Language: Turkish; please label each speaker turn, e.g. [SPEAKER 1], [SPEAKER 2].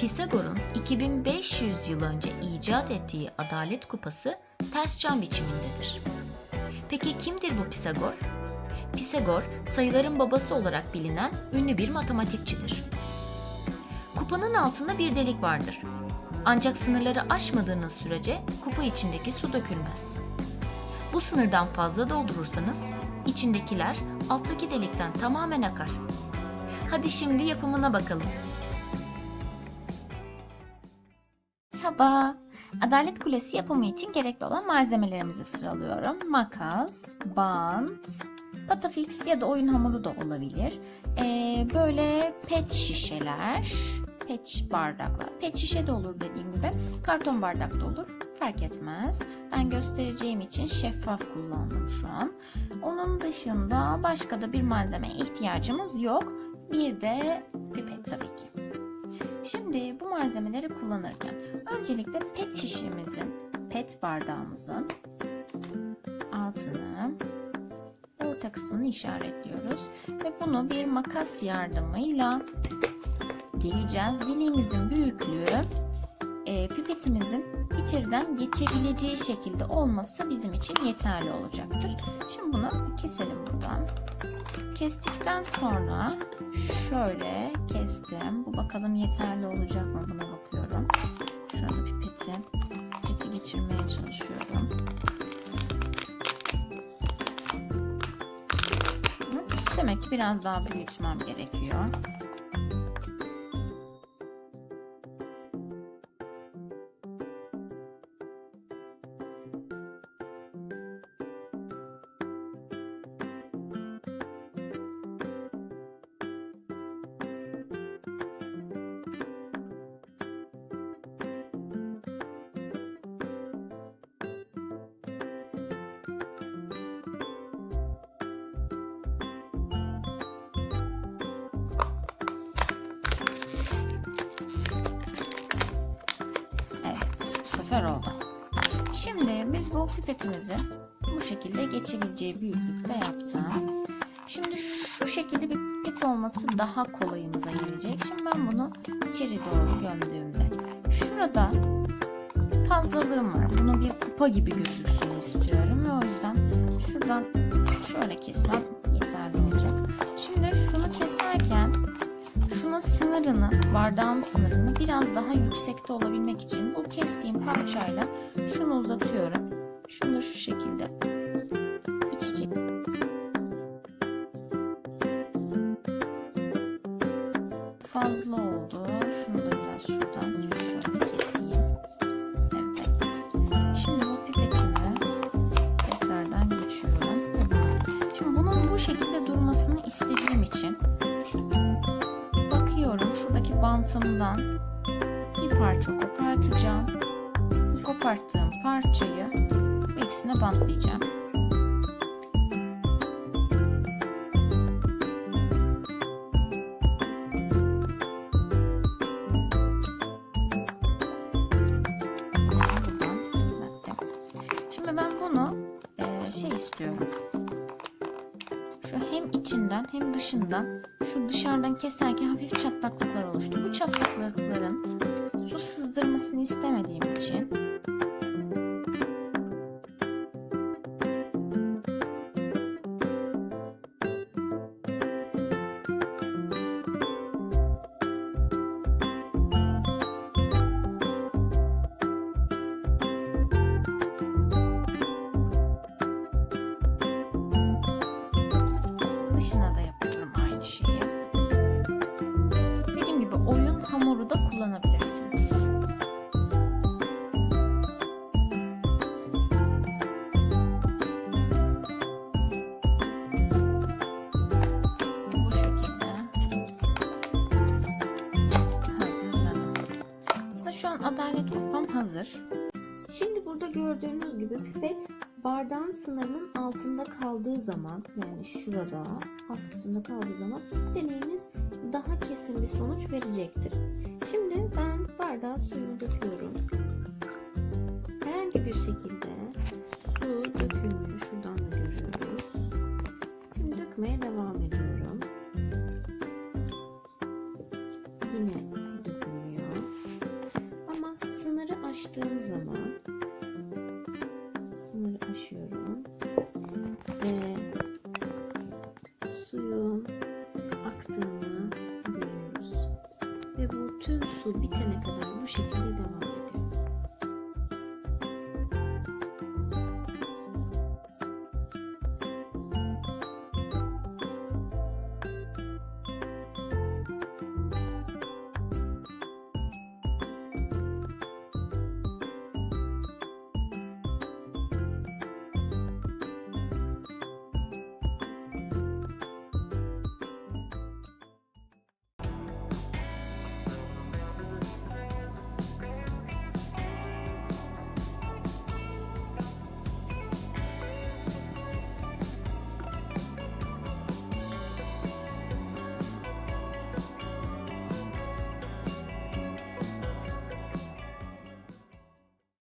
[SPEAKER 1] Pisagor'un 2500 yıl önce icat ettiği adalet kupası ters cam biçimindedir. Peki kimdir bu Pisagor? Pisagor, sayıların babası olarak bilinen ünlü bir matematikçidir. Kupanın altında bir delik vardır. Ancak sınırları aşmadığınız sürece kupa içindeki su dökülmez. Bu sınırdan fazla doldurursanız içindekiler alttaki delikten tamamen akar. Hadi şimdi yapımına bakalım.
[SPEAKER 2] Merhaba. Adalet Kulesi yapımı için gerekli olan malzemelerimizi sıralıyorum. Makas, bant, patafix ya da oyun hamuru da olabilir. Ee, böyle pet şişeler, pet bardaklar. Pet şişe de olur dediğim gibi. Karton bardak da olur. Fark etmez. Ben göstereceğim için şeffaf kullandım şu an. Onun dışında başka da bir malzemeye ihtiyacımız yok. Bir de pipet tabii ki. Şimdi bu malzemeleri kullanırken öncelikle pet şişemizin, pet bardağımızın altını, orta kısmını işaretliyoruz ve bunu bir makas yardımıyla deleceğiz. Diliğimizin büyüklüğü e, pipetimizin içeriden geçebileceği şekilde olması bizim için yeterli olacaktır. Şimdi bunu keselim buradan. Kestikten sonra şöyle kestim. Bu bakalım yeterli olacak mı buna bakıyorum. Şurada pipeti, pipeti geçirmeye çalışıyorum. Demek ki biraz daha büyütmem gerekiyor. Sefer oldu. Şimdi biz bu pipetimizi bu şekilde geçebileceği büyüklükte yaptım. Şimdi şu şekilde bir pipet olması daha kolayımıza gelecek. Şimdi ben bunu içeri doğru gömdüğümde şurada fazlalığım var. Bunu bir kupa gibi gözüksün istiyorum o yüzden şuradan şöyle kesmem yeterli olacak. Şimdi şunu keserken şuna sınırını, bardağın sınırını biraz daha yüksekte olabilmek için bu kestiğim parçayla şunu uzatıyorum. Şunu şu şekilde iç içe fazla oldu. Şunu da biraz şuradan şöyle keseyim. Evet. Şimdi bu pipetimi tekrardan geçiyorum. Şimdi bunun bu şekilde durmasını istediğim için bantımdan bir parça kopartacağım. Koparttığım parçayı ikisine bantlayacağım. Şimdi ben bunu şey istiyorum. İçinden hem dışından şu dışarıdan keserken hafif çatlaklıklar oluştu. Bu çatlaklıkların Aslında şu an adalet kupam hazır.
[SPEAKER 3] Şimdi burada gördüğünüz gibi pipet bardağın sınırının altında kaldığı zaman yani şurada alt kısımda kaldığı zaman deneyimiz daha kesin bir sonuç verecektir. Şimdi ben bardağa suyunu döküyorum. Herhangi bir şekilde su dökülmüyor. Şuradan da görüyoruz. Şimdi dökmeye devam ediyorum.
[SPEAKER 2] Taşıyorum. Ve suyun aktığını görüyoruz. Ve bu tüm su bitene kadar bu şekilde devam